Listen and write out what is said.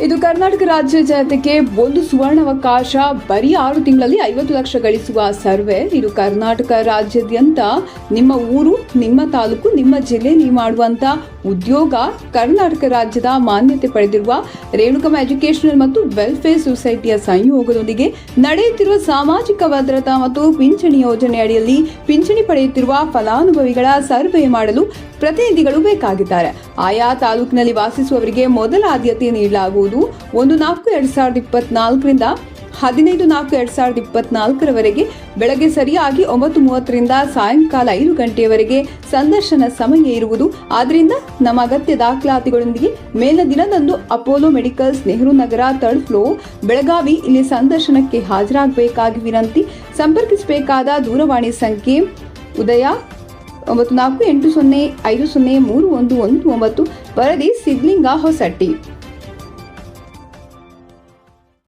ಇದು ಕರ್ನಾಟಕ ರಾಜ್ಯ ಜನತೆಗೆ ಒಂದು ಸುವರ್ಣಾವಕಾಶ, ಬರೀ ಆರು ತಿಂಗಳಲ್ಲಿ ಐವತ್ತು ಲಕ್ಷ ಗಳಿಸುವ ಸರ್ವೆ. ಇದು ಕರ್ನಾಟಕ ರಾಜ್ಯಾದ್ಯಂತ ನಿಮ್ಮ ಊರು, ನಿಮ್ಮ ತಾಲೂಕು, ನಿಮ್ಮ ಜಿಲ್ಲೆ ನೀವು ಮಾಡುವಂತ ಉದ್ಯೋಗ, ಕರ್ನಾಟಕ ರಾಜ್ಯದ ಮಾನ್ಯತೆ ಪಡೆದಿರುವ ರೇಣುಕಮ ಎಜುಕೇಶನಲ್ ಮತ್ತು ವೆಲ್ಫೇರ್ ಸೊಸೈಟಿಯ ಸಂಯೋಗದೊಂದಿಗೆ ನಡೆಯುತ್ತಿರುವ ಸಾಮಾಜಿಕ ಭದ್ರತಾ ಮತ್ತು ಪಿಂಚಣಿ ಯೋಜನೆ ಅಡಿಯಲ್ಲಿ ಪಿಂಚಣಿ ಪಡೆಯುತ್ತಿರುವ ಫಲಾನುಭವಿಗಳ ಸರ್ವೆ ಮಾಡಲು ಪ್ರತಿನಿಧಿಗಳು ಬೇಕಾಗಿದ್ದಾರೆ. ಆಯಾ ತಾಲೂಕಿನಲ್ಲಿ ವಾಸಿಸುವವರಿಗೆ ಮೊದಲ ಆದ್ಯತೆ ನೀಡಲಾಗುವುದು. ಒಂದು ನಾಲ್ಕು, ಎರಡ್ ಸಾವಿರದ ಇಪ್ಪತ್ನಾಲ್ಕರಿಂದ ಹದಿನೈದು ನಾಲ್ಕು, ಎರಡ್ ಸಾವಿರದ ಇಪ್ಪತ್ನಾಲ್ಕರವರೆಗೆ ಬೆಳಗ್ಗೆ ಸರಿಯಾಗಿ ಒಂಬತ್ತು ಮೂವತ್ತರಿಂದ ಸಾಯಂಕಾಲ ಐದು ಗಂಟೆಯವರೆಗೆ ಸಂದರ್ಶನ ಸಮಯ ಇರುವುದು. ಆದ್ದರಿಂದ ನಮ್ಮ ಅಗತ್ಯ ದಾಖಲಾತಿಗಳೊಂದಿಗೆ ಮೇಲಿನ ದಿನದಂದು Apollo medicals, Nehru Nagar, third floor Belagavi ಇಲ್ಲಿ ಸಂದರ್ಶನಕ್ಕೆ ಹಾಜರಾಗಬೇಕಾಗಿ ವಿನಂತಿ. ಸಂಪರ್ಕಿಸಬೇಕಾದ ದೂರವಾಣಿ ಸಂಖ್ಯೆ ಉದಯ ಒಂಬತ್ತು ನಾಲ್ಕು ಎಂಟು ಸೊನ್ನೆ ಐದು ಸೊನ್ನೆ ಮೂರು ಒಂದು ಒಂದು ಒಂಬತ್ತು ವರದಿ ಸಿದ್ಲಿಂಗ ಹೊಸಟ್ಟಿ.